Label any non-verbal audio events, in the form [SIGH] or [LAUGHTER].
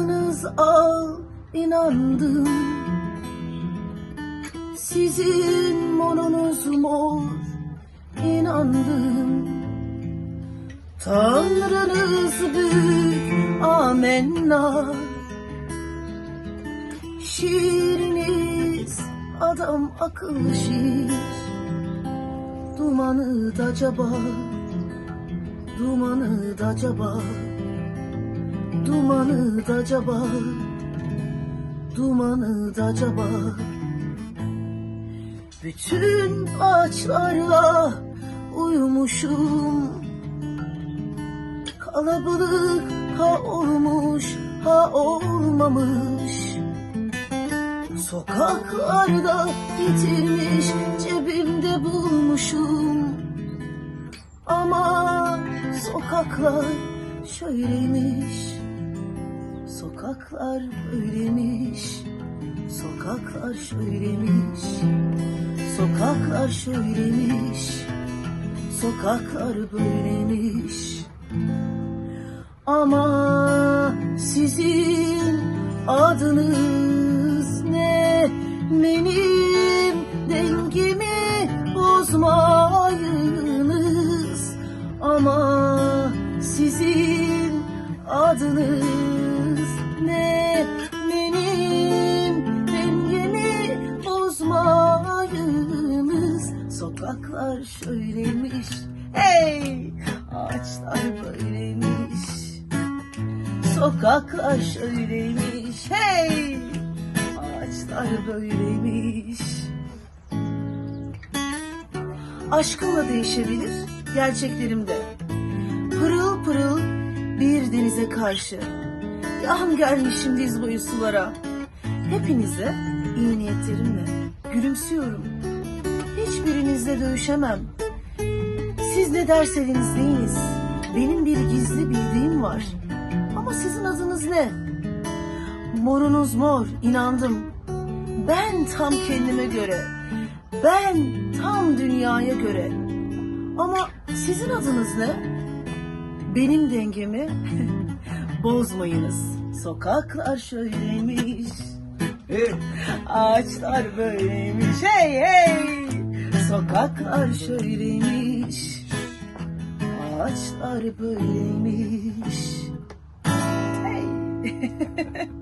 Canınız al inandım. Sizin morunuz mor inandım. Tanrınız büyük amenna. Şiiriniz adam akıllı şiir. Dumanı da acaba Dumanı da acaba Dumanı da acaba? Dumanı da acaba? Bütün ağaçlarla uyumuşum. Kalabalık ha olmuş ha olmamış. Sokaklarda yitirmiş cebimde bulmuşum. Ama sokaklar şöyleymiş Sokaklar böyleymiş Sokaklar şöyleymiş Sokaklar şöyleymiş Sokaklar böyleymiş Ama sizin adınız ne? Benim dengemi bozmayınız Ama sizin adınız ne? Benim dengemi bozmayınız Sokaklar şöyleymiş Hey! Ağaçlar böyleymiş Sokaklar şöyleymiş Hey! Ağaçlar böyleymiş Aşkımla değişebilir Gerçeklerim de Pırıl pırıl bir denize karşı Yahım gelmişim diz boyu sulara Hepinize iyi niyetlerimle Gülümsüyorum Hiçbirinizle dövüşemem siz ne derseniz deyiniz. Benim bir gizli bildiğim var. Ama sizin adınız ne? Morunuz mor, inandım. Ben tam kendime göre. Ben tam dünyaya göre. Ama sizin adınız ne? Benim dengemi [LAUGHS] bozmayınız. Sokaklar şöyleymiş. Ağaçlar böyleymiş. Hey hey. Sokaklar şöyleymiş. Ağaçlar böyleymiş. Hey. [LAUGHS]